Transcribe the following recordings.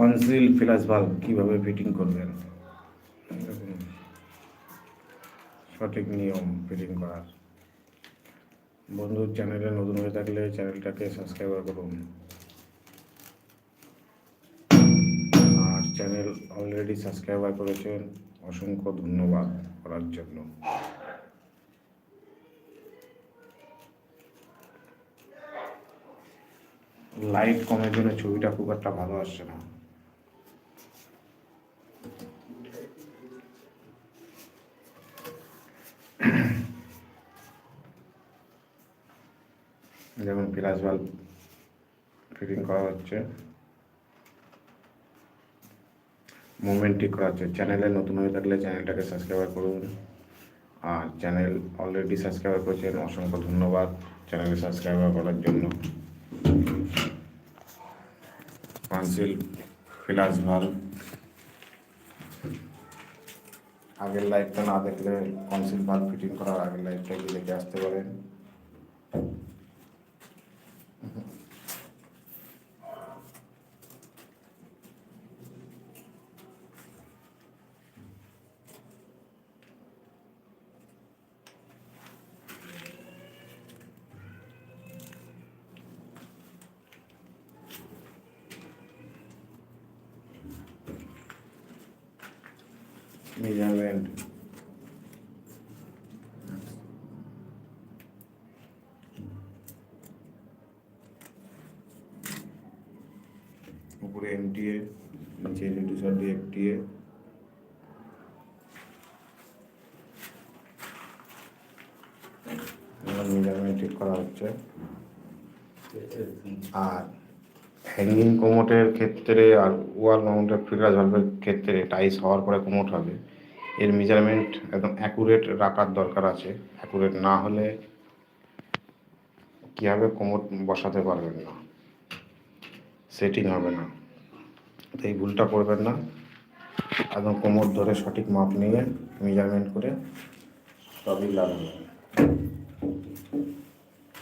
Conceal flush valve কীভাবে fitting করবেন? সঠিক নিয়ম ফিটিং করার। বন্ধুর চ্যানেলে নতুন হয়ে থাকলে চ্যানেলটাকে সাবস্ক্রাইব করুন। আর চ্যানেল অলরেডি সাবস্ক্রাইবার করেছেন, অসংখ্য ধন্যবাদ করার জন্য। লাইট কমের জন্য ছবিটা খুব একটা ভালো আসছে না। ফ্ল্যাশ বাল্ব ফিটিং করা হচ্ছে। মুভমেন্ট ঠিক করা হচ্ছে। চ্যানেলে নতুন হয়ে থাকলে চ্যানেলটাকে সাবস্ক্রাইব করুন। আর চ্যানেল অলরেডি সাবস্ক্রাইব করেছেন, অসংখ্য ধন্যবাদ চ্যানেলে সাবস্ক্রাইব করার জন্য। পাঁচিল ফ্ল্যাশ ভাল্ব আগের লাইটটা না দেখলে কনসিল ভাল্ব ফিটিং করার আগের লাইটটা গিয়ে দেখে আসতে পারেন মেজারমেন্ট উপরে এমটিএ নিচে রিডিউসার দিয়ে এফটিএ মেজারমেন্ট ঠিক করা হচ্ছে। আর হ্যাঙ্গিং কোমোটের ক্ষেত্রে আর ওয়াল মাউন্টের ফিগার ভালভের ক্ষেত্রে টাইস হওয়ার পরে কোমোট হবে। এর মেজারমেন্ট একদম অ্যাকুরেট রাখার দরকার আছে। অ্যাকুরেট না হলে কীভাবে কোমোট বসাতে পারবেন না? সেটিং হবে না। তো এই ভুলটা করবেন না। একদম কোমর ধরে সঠিক মাপ নিয়ে মেজারমেন্ট করে সবই লাগাবেন।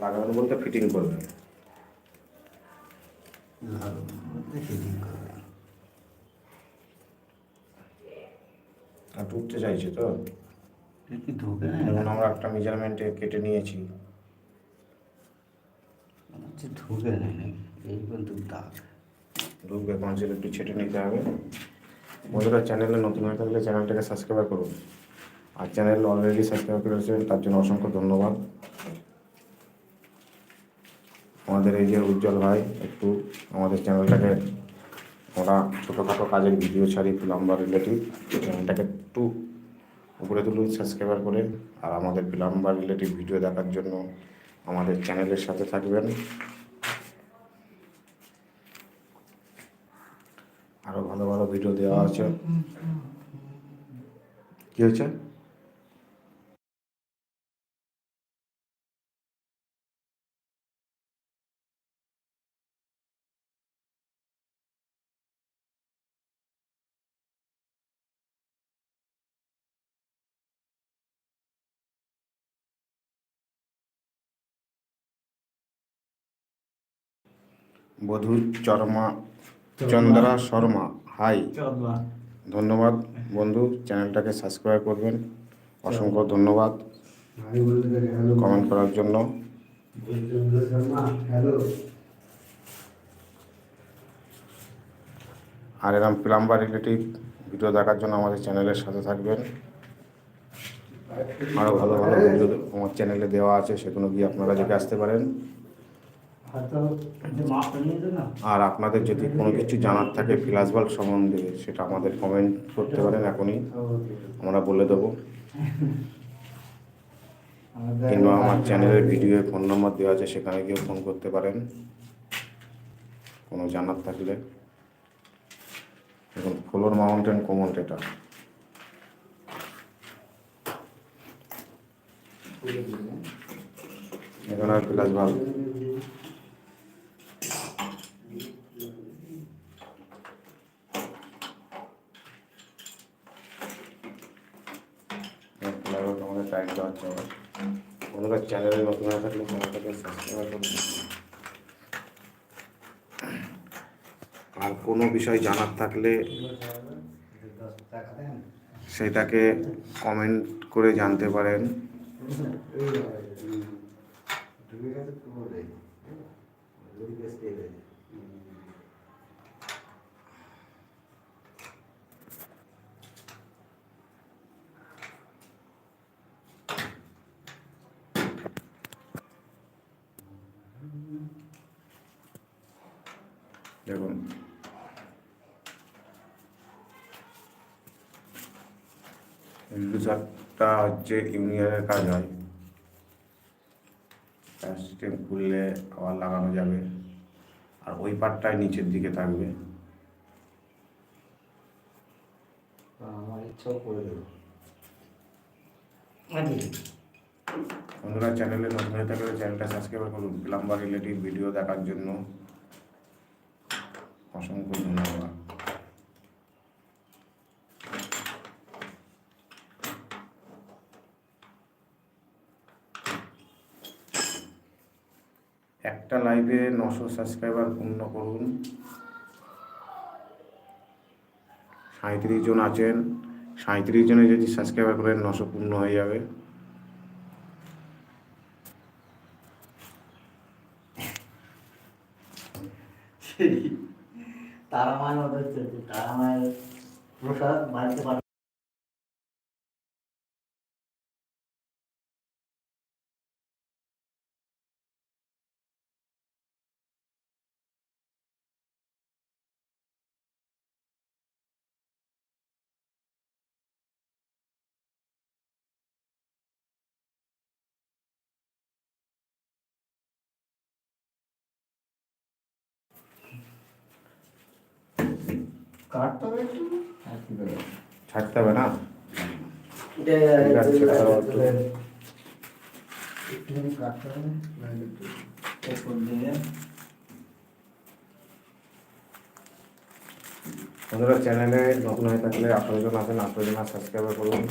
লাগাবেন বলতে ফিটিং করবেন। আর চাইছে তো? আমরা একটা মেজারমেন্টে কেটে নিয়েছি। হচ্ছে ঢোকে না এই পর্যন্ত দাগ ঢুকবে পাঁচিল একটু ছেটে নিতে হবে। বন্ধুরা, চ্যানেলে নতুন হয়ে থাকলে চ্যানেলটাকে সাবস্ক্রাইব করুন। আর চ্যানেল অলরেডি সাবস্ক্রাইব করেছেন তার জন্য অসংখ্য ধন্যবাদ। আমাদের এই যে উজ্জ্বল ভাই, একটু আমাদের চ্যানেলটাকে আমরা ছোটোখাটো কাজের ভিডিও ছাড়ি প্লাম্বার রিলেটিভ চ্যানেলটাকে একটু উপরে তুলুন সাবস্ক্রাইবার করে। আর আমাদের প্লাম্বার রিলেটিভ ভিডিও দেখার জন্য আমাদের চ্যানেলের সাথে থাকবেন। আলাদা আলাদা ভিডিও দেওয়া আছে। কি হয়েছে? বধূ চর্মা। চন্দ্রা শর্মা। হাই ধন্যবাদ। বন্ধু চ্যানেলটাকে সাবস্ক্রাইব করবেন। অসংখ্য ধন্যবাদ কমেন্ট করার জন্য। আর এরকম প্লাম্বার রিলেটিভ ভিডিও দেখার জন্য আমাদের চ্যানেলের সাথে থাকবেন। আরও ভালো ভালো ভিডিও আমার চ্যানেলে দেওয়া আছে সেগুলো গিয়ে আপনারা দেখে আসতে পারেন হয়তো মাপ নিয়ে দে না আর আপনাদের যদি কোনো কিছু জানার থাকে ফ্ল্যাশ বাল্ব সম্বন্ধে সেটা আমাদের কমেন্ট করতে পারেন এখনই। আমরা বলে দেবো। কিংবা আমার চ্যানেলের ভিডিও ফোন নম্বর দেওয়া আছে সেখানে গিয়ে ফোন করতে পারেন। কোনো জানার থাকলে। দেখুন ফ্লোর মাউন্টেন কমন্ট এটা। এখানে প্লাস ভালো আমাদের দেওয়ার জন্য বন্ধুরা চ্যানেলে নতুন হয়ে থাকলে চ্যানেলটাকে সাবস্ক্রাইব করুন আর কোনো বিষয় জানার থাকলে সেটাকে কমেন্ট করে জানতে পারেন। ইন্ডুসারটা হচ্ছে ইউনিয়নের কাজ হয়। সিস্টেম খুললে আবার লাগানো যাবে। আর ওই পার্টটাই নিচের দিকে থাকবে। আমার ইচ্ছাও করে দেবো। বন্ধুরা চ্যানেলে নতুন হয়ে থাকলে চ্যানেলটা সাবস্ক্রাইব করুন। প্লাম্বার রিলেটিভ ভিডিও দেখার জন্য অসংখ্য ধন্যবাদ একটা লাইভে নশো সাবস্ক্রাইবার পূর্ণ করুন। সাঁত্রিশ জন আছেন। সাঁত্রিশ জনে যদি সাবস্ক্রাইবার করেন, নশো পূর্ণ হয়ে যাবে। তারা মায়ের তারা মায়ের প্রসাদ বাড়িতে একটু হবে না? বন্ধুরা চ্যানেলে নতুন হয়ে থাকলে আঠারো জন আছেন আঠারো জন সাবস্ক্রাইব করুন।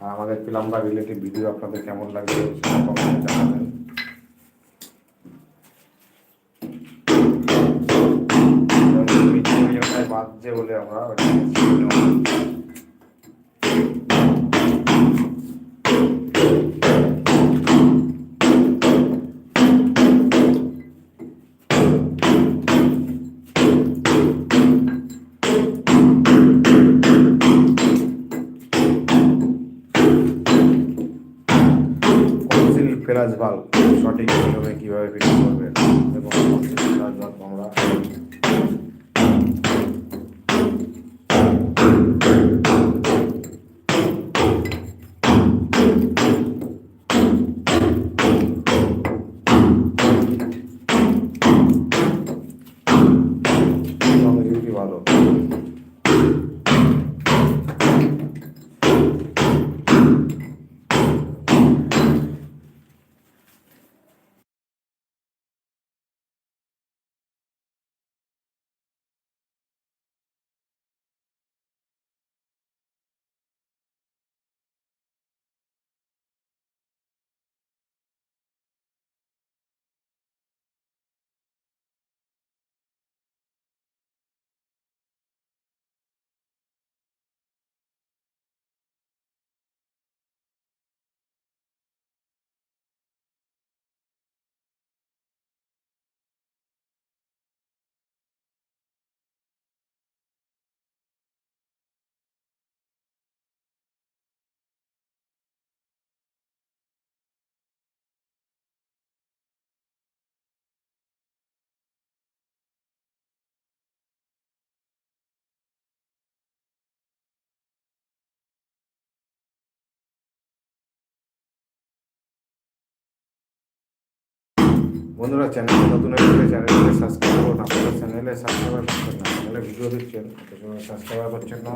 আর আমাদের প্লাম্বার রিলেটিভ ভিডিও আপনাদের কেমন লাগবে সেটা কমেন্টে জানাবেন। বাজছে বলে আমরা ওটা কনসিল ফেরাজ ভালো সঠিক নিয়মে কীভাবে ফিটিং করবেন বন্ধুরা, চ্যানেলে নতুন হয়ে চ্যানেলকে সাবস্ক্রাইব করুন আপনারা চ্যানেলে সাবস্ক্রাইব করছেন না চ্যানেলে ভিডিও দিচ্ছেন সাবস্ক্রাইব করছেন না।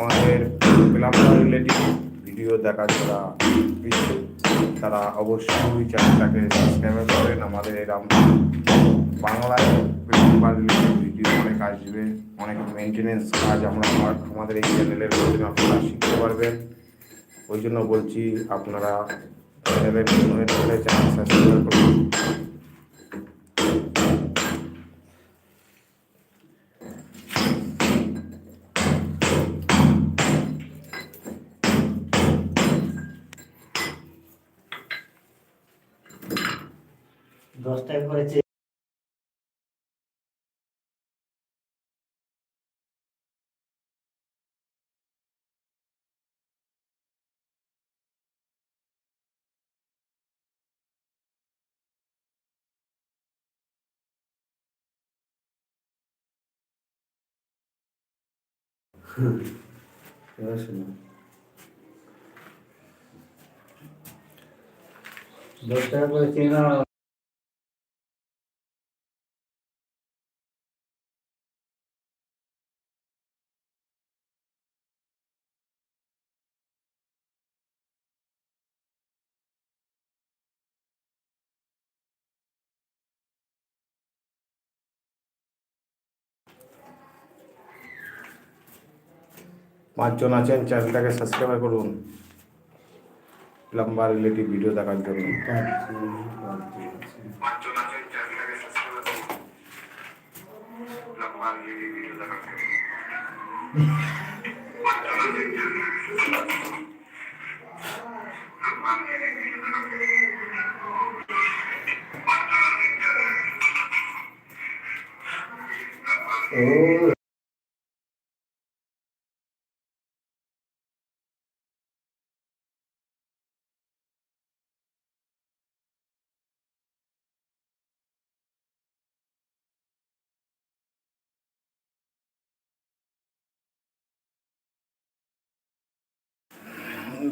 আমাদের প্লাম্বার রিলেটিভ ভিডিও দেখার যারা ইচ্ছুক তারা অবশ্যই চ্যানেলটাকে সাবস্ক্রাইব করেন আমাদের এরকম বাংলায় ভিডিও অনেক আসবে, অনেক মেনটেনেন্স কাজ আমরা আমাদের এই চ্যানেলের মাধ্যমে আপনারা শিখতে পারবেন। ওই জন্য বলছি, আপনারা চ্যানেলের নতুন হয়ে থাকলে চ্যানেল সাবস্ক্রাইব করুন দশ টাকা করেছে Ясно. До тебе ті পাঁচজন আছেন চ্যানেলটাকে সাবস্ক্রাইব করুন। প্লাম্বার রিলেটিভ ভিডিও দেখার জন্য। পাঁচজন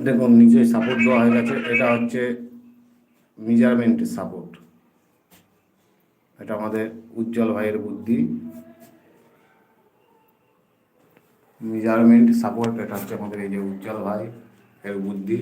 দেখুন নিচে সাপোর্ট দেওয়া হয়ে গেছে। এটা হচ্ছে মেজারমেন্ট সাপোর্ট এটা আমাদের উজ্জ্বল ভাইয়ের বুদ্ধি। মেজারমেন্ট সাপোর্ট এটা হচ্ছে আমাদের এই যে উজ্জ্বল ভাই এর বুদ্ধি।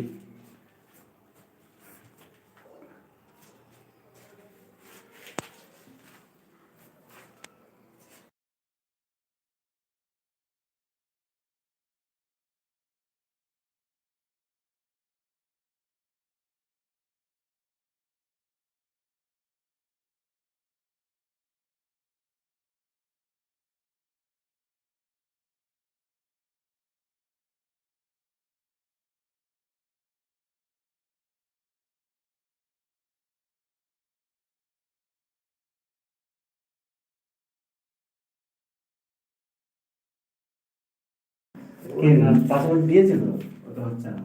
পাসওয়ার্ড দিয়েছিল ওটা হচ্ছে না।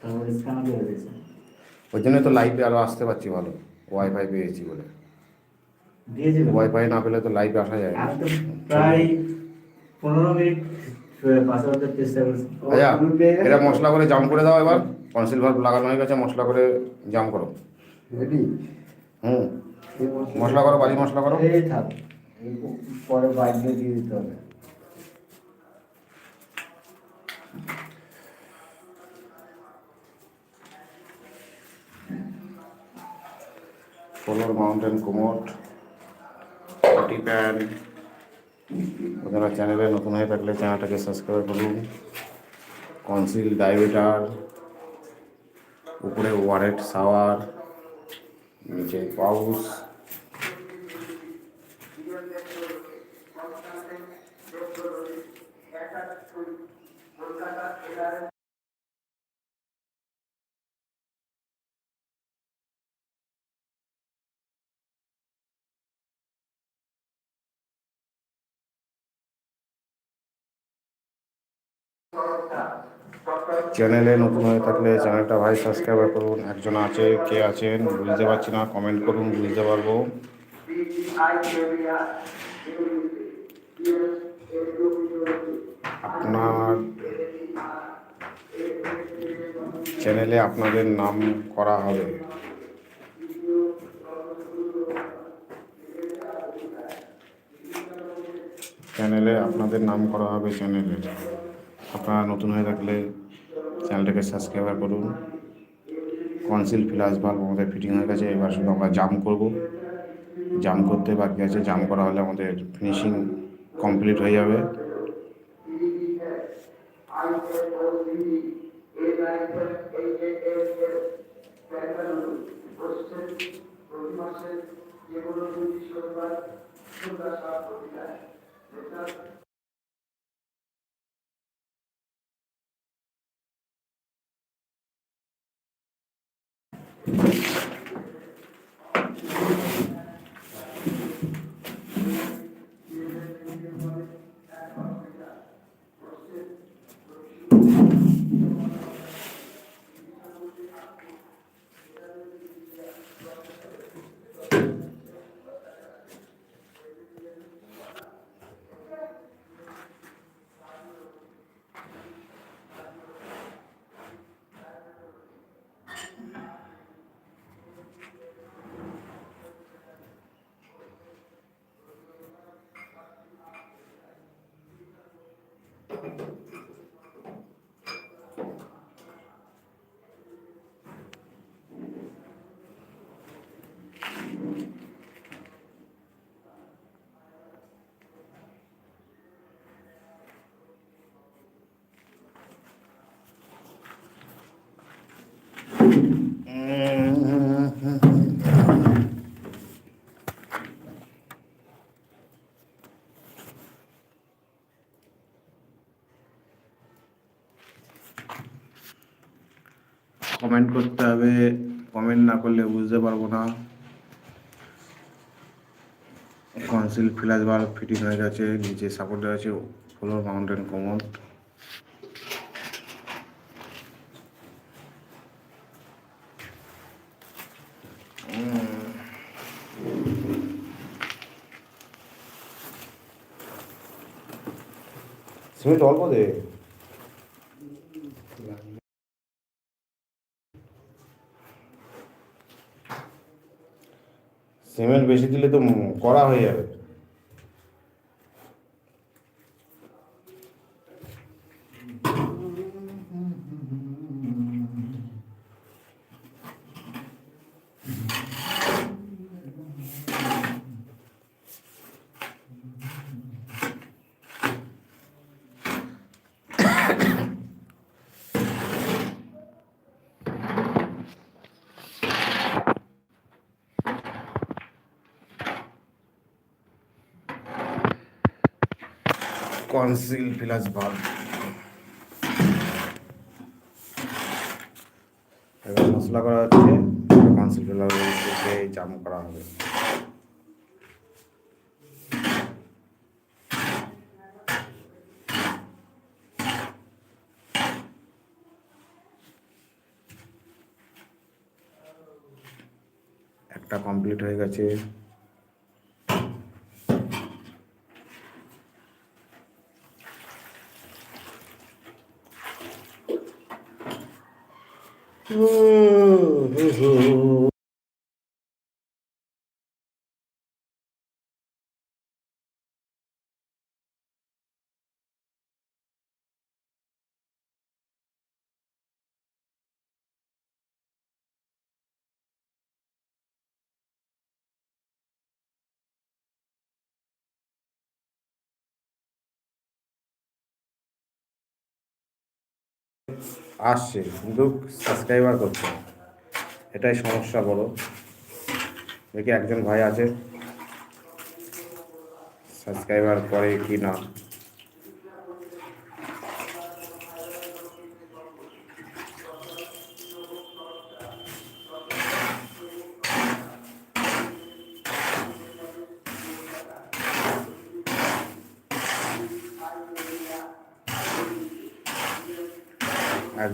তারপর স্ক্যানার দিয়ে দিয়েছে। ওই জন্য তো লাইভে আরও আসতে পারছি ভালো। ওয়াইফাই পেয়েছি বলে। দিয়েছিল। ওয়াইফাই না পেলে তো লাইভে আসা যায় না। আমি তো প্রায় পনেরো মিনিট পাসওয়ার্ডের চেষ্টা করছি আচ্ছা? এটা মশলা করে জাম করে দাও এবার। কনসিল ভাল্ব লাগানো হয়ে গেছে মশলা করে জাম করো। রেডি হুম। মশলা করো বাড়ি মশলা করো। এই থাক। পরে বাইক দিয়ে দিয়ে দিতে হবে। Solar mountain commode potty pan আপনারা চ্যানেলে নতুন হয়ে থাকলে চ্যানেলটাকে সাবস্ক্রাইব করুন। কনসিল ডাইভেটার উপরে ওয়ারেট শাওয়ার নিচে পাউস চ্যানেলে নতুন হয়ে থাকলে চ্যানেলটা ভাই সাবস্ক্রাইব করুন। একজন আছে, কে আছেন বুঝতে পারছি না, কমেন্ট করুন, বুঝতে পারব। আপনার চ্যানেলে আপনাদের নাম করা হবে। চ্যানেলে আপনাদের নাম করা হবে চ্যানেলে। আপনারা নতুন হয়ে থাকলে চ্যানেলটাকে সাবস্ক্রাইব করুন। কনসিল ফ্লাস ভাল্ব আমাদের ফিটিং হয়ে গেছে এবার শুধু আমরা জাম করব। জাম করতে বাকি আছে, জাম করা হলে আমাদের ফিনিশিং কমপ্লিট হয়ে যাবে। কমেন্ট করতে হবে কমেন্ট না করলে বুঝতে পারব না। কনসিল ফ্ল্যাশ বার ফিটিং হয়ে গেছে, নিচে সাপোর্ট দেওয়া আছে ফ্লোর মাউন্টেন কমন সিমেন্ট অল্প দে সিমেন্ট বেশি দিলে তো করা হয়ে যাবে। কনসিল প্লাস বাল্ব এবার মশলা করা হচ্ছে, কনসিল প্লাস জাম করা হবে। একটা কমপ্লিট হয়ে গেছে। আসছে, কিন্তু সাবস্ক্রাইবার করছে এটাই সমস্যা বড় দেখি একজন ভাই আছে। সাবস্ক্রাইবার করে কি না?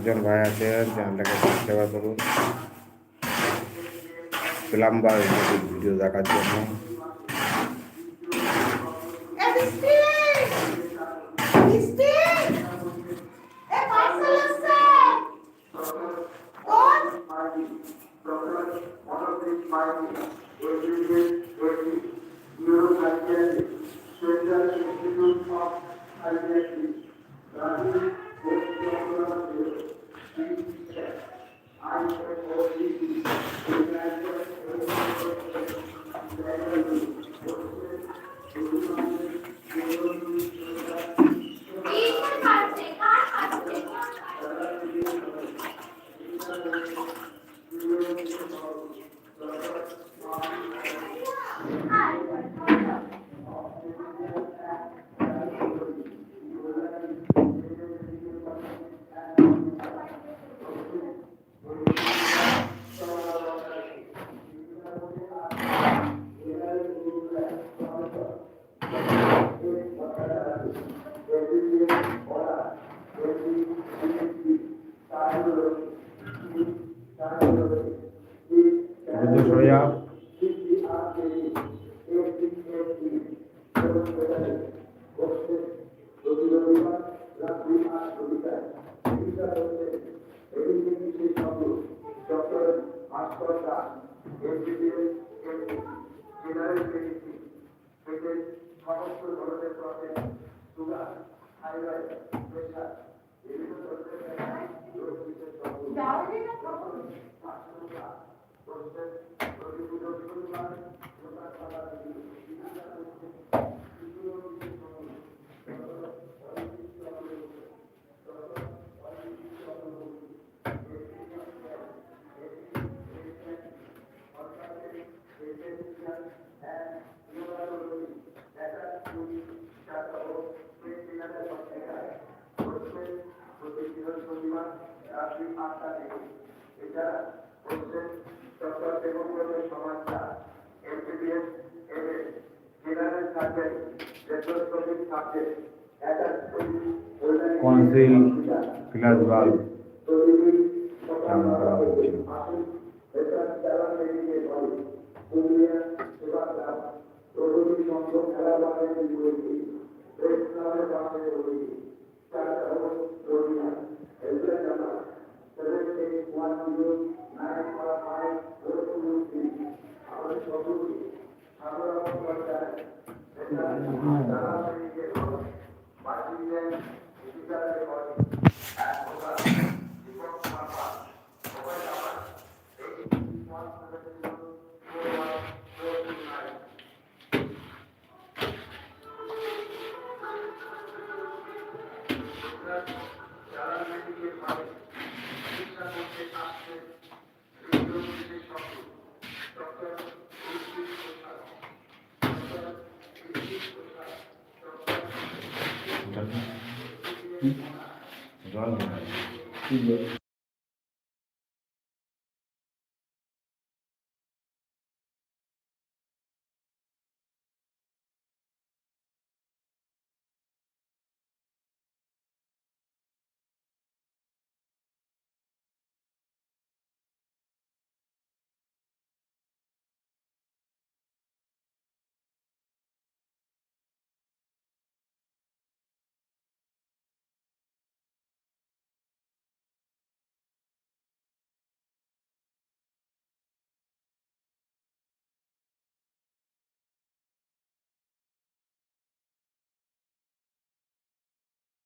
একজন ভাই আছে চ্যানেলটাকে সাবস্ক্রাইব করুন। প্লাম্বার ভিডিও দেখার জন্য। এ বৃষ্টি বাল্ব চালু করা হচ্ছে Hmm? Dragon.